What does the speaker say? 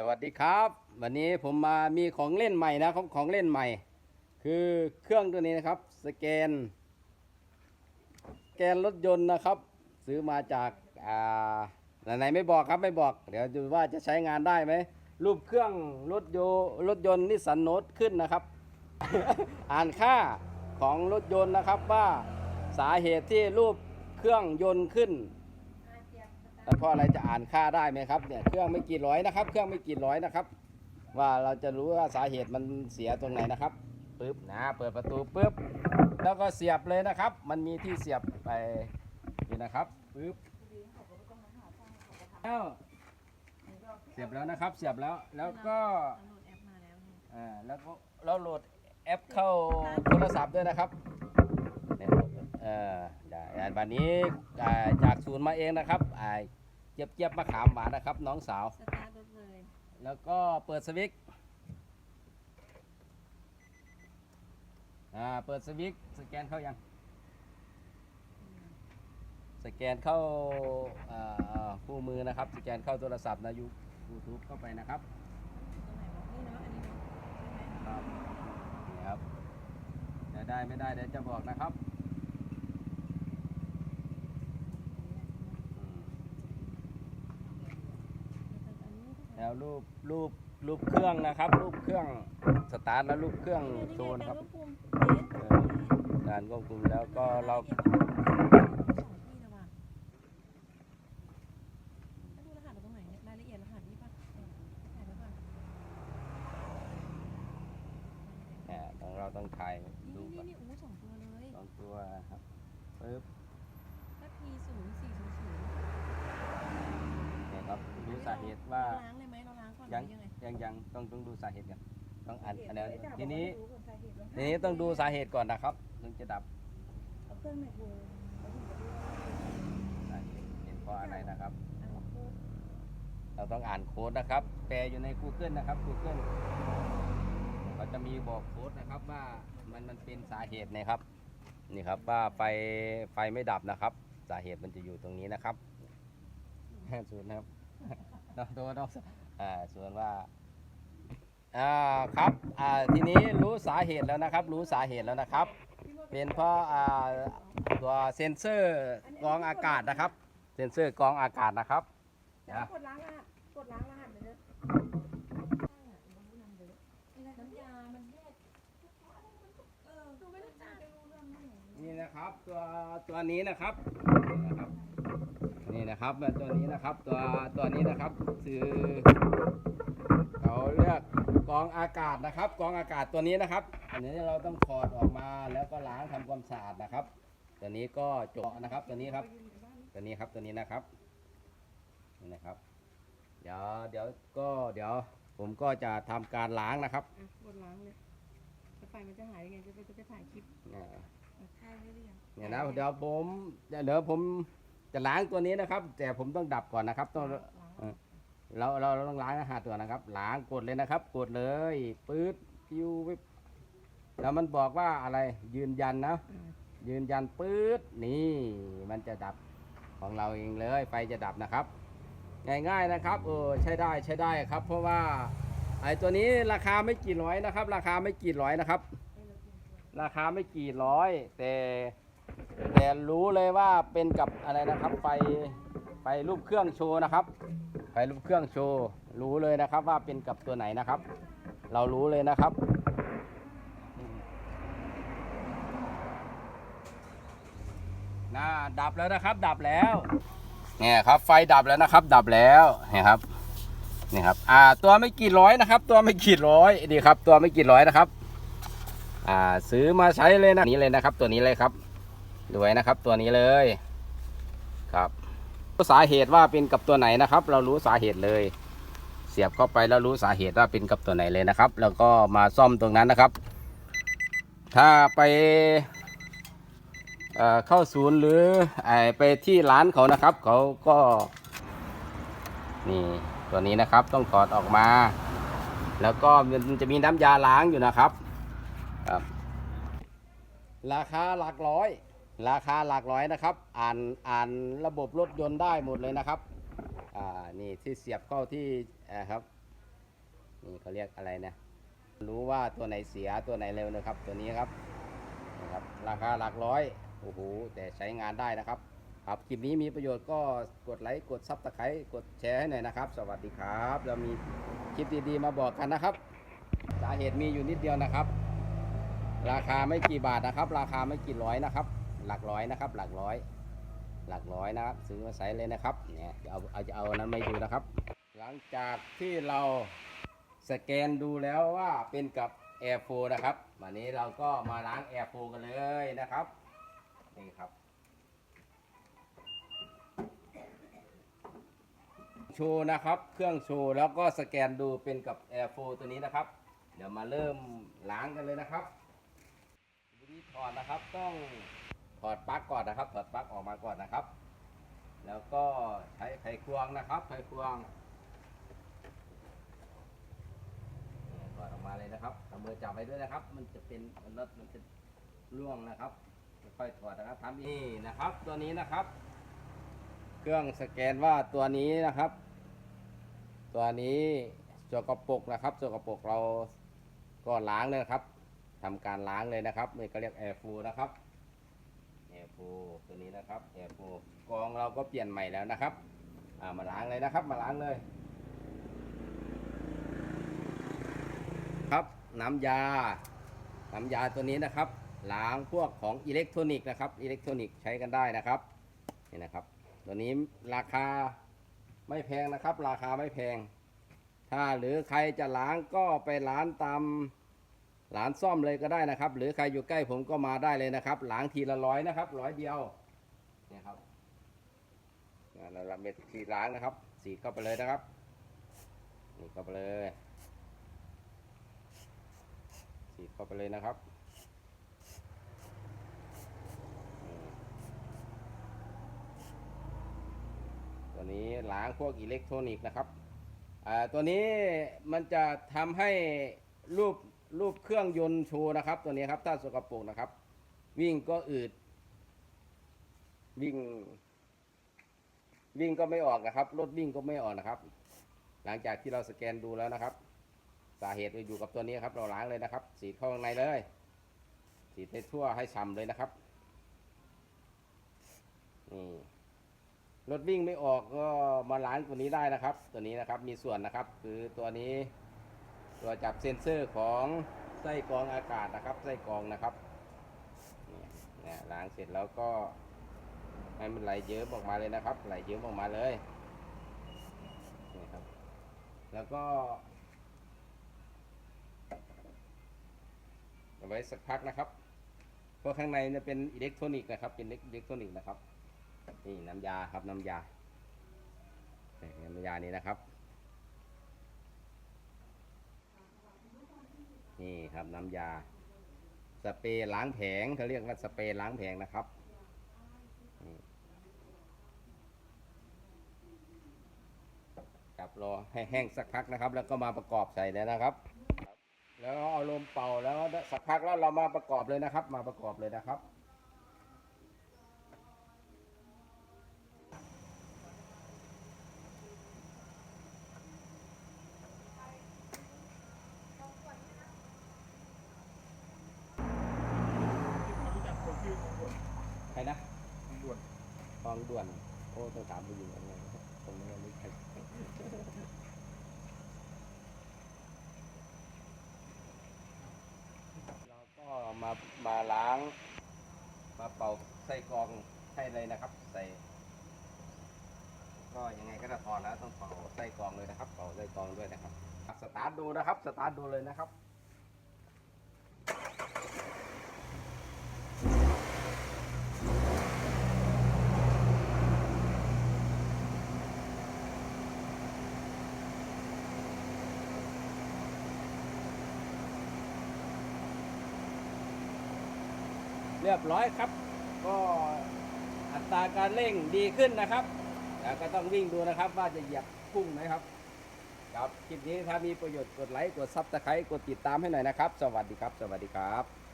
สวัสดีครับ วันนี้ผมมามีของเล่นใหม่นะครับของเล่นใหม่ คือเครื่องตัวนี้นะครับ สแกน สแกนรถยนต์นะครับ ซื้อมาจากอ่าไหนไม่บอกครับไม่บอก เดี๋ยวดูว่าจะใช้งานได้ไหมรูปเครื่องรถโยรถยนต์นิสสันโนตขึ้นนะครับ อ่านค่าของรถยนต์นะครับว่าสาเหตุที่รูปเครื่องยนต์ขึ้น แล้วเพราะอะไรจะอ่านค่าได้ไหมครับเนี่ยเครื่องไม่กี่ร้อยนะครับ เครื่องไม่กี่ร้อยนะครับ ว่าเราจะรู้ว่าสาเหตุมันเสียตรงไหนนะครับปึ๊บนะเปิดประตูปึ๊บแล้วก็เสียบเลยนะครับ มันมีที่เสียบไปนี่นะครับปึ๊บแล้วเสียบแล้วนะครับ เสียบแล้วแล้วก็โหลดแอปมาแล้วนี่อ่าแล้วก็เราโหลดแอปเข้าโทรศัพท์ด้วยนะครับ เนี่ยเออได้อ่าวันนี้อ่าจากศูนย์มาเองนะครับอ่าเจี๊ยบเจี๊ยบมะขามหวานนะครับ น้องสาว สตาร์ทรถเลยแล้วก็เปิดสวิตช์อ่าเปิดสวิตช์สแกนเข้ายัง สแกนเข้าอ่าคู่มือนะครับ สแกนเข้าโทรศัพท์นะยูทูบเข้าไปนะครับตรงไหนบอกนี่เนาะอันนี้เนาะใช่ไหมครับนี่ครับเดี๋ยวได้ไม่ได้เดี๋ยวจะบอกนะครับอืม อันนี้ แล้วรูปรูปรูปเครื่องนะครับรูปเครื่องสตาร์ทแล้วรูปเครื่องโชว์นะครับการควบคุมเออการควบคุมแล้วก็เราสองที่แล้วว่ะแล้วดูรหัสเราตรงไหนเนี่ยรายละเอียดรหัสนี่ปะถ่ายไว้ก่อนแหมต้องเราต้องถ่ายนี่ดูนี่ก่อนนี่อู้สองตัวเลยสองตัวครับปึ๊บถ้า P ศูนย์สี่ศูนย์ศูนย์เนี่ยครับ ดูสาเหตุว่า ล้างเลยไหมเราล้างก่อนหรืยังอยังไงยังยังต้องต้องดูสาเหตุกันต้องอ่านอันนี้ทีนี้ทีนี้ต้องดูสาเหตุก่อนนะครับ ถึงจะดับเอาเครื่องไหนดูเอาถึงจะรู้ว่าสาเหตุเป็นเพราะอะไรนะครับอะโค้ดเราต้องอ่านโค้ดนะครับ แปลอยู่ใน Google นะครับ Google เขาจะมีบอกโค้ดนะครับว่ามันมันเป็นสาเหตุนะครับ นี่ครับว่าไฟไฟไม่ดับนะครับ สาเหตุมันจะอยู่ตรงนี้นะครับส่วนนะครับ น้องตัวน้องอ่าส่วนว่าอ่าครับอ่าทีนี้รู้สาเหตุแล้วนะครับ รู้สาเหตุแล้วนะครับ เป็นเพราะอ่าตัวเซ็นเซอร์กรองอากาศนะครับ เซ็นเซอร์กรองอากาศนะครับเดี๋ยวกดล้างรหัสกดล้างรหัสไปเลยน้ำยา มันแยกเออดูไม่รู้จักจะรู้เรื่องไหมนี่นะครับตัวตัวนี้นะครับนี่นะครับ นี่นะครับตัวนี้นะครับตัวตัวนี้นะครับคือเขาเรียกกรองอากาศนะครับกรองอากาศตัวนี้นะครับ อันนี้เราต้องถอดออกมาแล้วก็ล้างทำความสะอาดนะครับ ตัวนี้ก็เจาะนะครับตัวนี้ครับ ตัวนี้ครับตัวนี้นะครับนี่นะครับ เดี๋ยวเดี๋ยวก็เดี๋ยวผมก็จะทำการล้างนะครับอะกดล้างเลยแล้วไฟมันจะหายยังไงจะไปจะไปถ่ายคลิปอ่าใช่ไม่ได้ยังเนี่ยนะเดี๋ยวผมเดี๋ยวเดี๋ยวผม จะล้างตัวนี้นะครับ แต่ผมต้องดับก่อนนะครับต้องเราเราเราต้องล้างอาหารตัวนะครับล้างกดเลยนะครับ กดเลยปื๊ดพิววิบแล้วมันบอกว่าอะไรยืนยันนะยืนยันปื๊ดนี่มันจะดับของเราเองเลย ไฟจะดับนะครับ ง่ายๆนะครับเออใช้ได้ใช้ได้ครับ เพราะว่าไอ้ตัวนี้ราคาไม่กี่ร้อยนะครับ ราคาไม่กี่ร้อยนะครับ ราคาไม่กี่ร้อย แต่ แต่รู้เลยว่าเป็นกับอะไรนะครับ ไฟไฟรูปเครื่องโชว์นะครับ ไฟรูปเครื่องโชว์รู้เลยนะครับว่าเป็นกับตัวไหนนะครับ เรารู้เลยนะครับน่าดับแล้วนะครับ ดับแล้วเนี่ยครับไฟดับแล้วนะครับ ดับแล้วเนี่ยครับนี่ครับอ่าตัวไม่กี่ร้อยนะครับ ตัวไม่กี่ร้อยดีครับ ตัวไม่กี่ร้อยนะครับ อ่าซื้อมาใช้เลยนะนี้เลยนะครับ ตัวนี้เลยครับ ดูไว้นะครับตัวนี้เลยครับสาเหตุว่าเป็นกับตัวไหนนะครับ เรารู้สาเหตุเลย เสียบเข้าไปแล้วรู้สาเหตุว่าเป็นกับตัวไหนเลยนะครับ แล้วก็มาซ่อมตรงนั้นนะครับ ถ้าไปเเข้าศูนย์หรือไอไปที่ร้านเขานะครับ เขาก็นี่ตัวนี้นะครับต้องถอดออกมา แล้วก็มันจะมีน้ำยาล้างอยู่นะครับครับราคาหลักร้อย ราคาหลักร้อยนะครับ อ่านอ่านระบบรถยนต์ได้หมดเลยนะครับอ่านี่ที่เสียบเข้าที่อ่าครับนี่เขาเรียกอะไรนะรู้ว่าตัวไหนเสียตัวไหนเร็วนะครับ ตัวนี้ครับนะครับ ราคาหลักร้อยโอ้โหแต่ใช้งานได้นะครับ ครับคลิปนี้มีประโยชน์ก็กดไลค์กดซับสไครต์กดแชร์ให้หน่อยนะครับ สวัสดีครับเรามีคลิปดีๆมาบอกกันนะครับ สาเหตุมีอยู่นิดเดียวนะครับ ราคาไม่กี่บาทนะครับ ราคาไม่กี่ร้อยนะครับ หลักร้อยนะครับ หลักร้อย หลักร้อยนะครับ ซื้อมาใช้เลยนะครับ เนี่ยเอาเอาจะเอานั้นไม่ดูนะครับ หลังจากที่เราสแกนดูแล้วว่าเป็นกับ Air 4นะครับ วันนี้เราก็มาล้าง Air 4กันเลยนะครับ นี่ครับ โชว์นะครับ เครื่องโชว์แล้วก็สแกนดูเป็นกับ Air 4ตัวนี้นะครับ เดี๋ยวมาเริ่มล้างกันเลยนะครับวิธีถอดนะครับต้อง ถอดปลั๊กก่อนนะครับถอดปลั๊กออกมาก่อนนะครับ แล้วก็ใช้ไขควงนะครับ ไขควงถอดออกมาเลยนะครับเอามือจับไว้ด้วยนะครับ มันจะเป็นรถมันจะร่วงนะครับค่อยถอดนะครับทำนี่นะครับ ตัวนี้นะครับ เครื่องสแกนว่าตัวนี้นะครับ ตัวนี้สกปรกนะครับสกปรกเราก็ล้างเลยนะครับทำการล้างเลยนะครับนี่ก็เรียกแอร์ฟูนะครับ ฟูตัวนี้นะครับแอร์ฟูกรองเราก็เปลี่ยนใหม่แล้วนะครับอ่ามาล้างเลยนะครับ มาล้างเลย ครับน้ำยา น้ำยาตัวนี้นะครับ ล้างพวกของอิเล็กทรอนิกส์นะครับ อิเล็กทรอนิกส์ใช้กันได้นะครับนี่นะครับ ตัวนี้ราคาไม่แพงนะครับ ราคาไม่แพง ถ้าหรือใครจะล้างก็ไปร้านตาม ร้านซ่อมเลยก็ได้นะครับ หรือใครอยู่ใกล้ผมก็มาได้เลยนะครับล้างทีละร้อยนะครับร้อยเดียวเนี่ยครับอ่าเราละเม็ดทีล้างนะครับ สีเข้าไปเลยนะครับ นี่เข้าไปเลย สีเข้าไปเลยนะครับตัวนี้ล้างพวกอิเล็กทรอนิกส์นะครับตัวนี้มันจะทำให้รูป รูปเครื่องยนต์โชว์นะครับ ตัวนี้ครับถ้าสกปรกนะครับ วิ่งก็อืด วิ่ง วิ่งก็ไม่ออกนะครับ รถวิ่งก็ไม่ออกนะครับ หลังจากที่เราสแกนดูแล้วนะครับ สาเหตุอยู่กับตัวนี้ครับ เราล้างเลยนะครับ สีเข้าข้างในเลย สีให้ทั่วให้ฉ่ำเลยนะครับนี่รถวิ่งไม่ออกก็มาล้างตัวนี้ได้นะครับ ตัวนี้นะครับมีส่วนนะครับ คือตัวนี้ ตัวจับเซ็นเซอร์ของไส้กรองอากาศนะครับ ไส้กรองนะครับเนี่ยล้างเสร็จแล้วก็ให้มันไหลเยิ้มออกมาเลยนะครับ ไหลเยิ้มออกมาเลยนี่ครับ แล้วก็เอาไว้สักพักนะครับ เพราะข้างในเนี่ยเป็นอิเล็กทรอนิกส์นะครับ เป็นอิเล็กทรอนิกส์นะครับ นี่น้ำยาครับน้ำยา น้ำยานี้นะครับ นี่ครับน้ำยา สเปรย์ล้างแผงเขาเรียกว่าสเปรย์ล้างแผงนะครับครับรอให้แห้งสักพักนะครับ แล้วก็มาประกอบใส่เลยนะครับ แล้วเอาลมเป่าแล้วสักพักแล้วเรามาประกอบเลยนะครับ มาประกอบเลยนะครับ รู้จักคนชื่อของด่วน ใครนะ ของด่วน คล องด่วนโอ้ต้องถามผู้หญิงยังไงผมไม่รู้ใครเราก็มามาล้าง มาเป่าใส่กรองให้เลยนะครับ ใส่ ก็ยังไงก็จะพอแล้วต้องเป่าใส่กรองเลยนะครับ เป่าใส่กรองด้วยนะครับสตาร์ทดูนะครับ สตาร์ทดูเลยนะครับ เรียบร้อยครับ ก็อัตราการเร่งดีขึ้นนะครับแต่ก็ต้องวิ่งดูนะครับ ว่าจะเหยียบพุ่งไหมครับ ครับคลิปนี้ถ้ามีประโยชน์กดไลค์กดซับสไครต์กดติดตามให้หน่อยนะครับ สวัสดีครับ สวัสดีครับ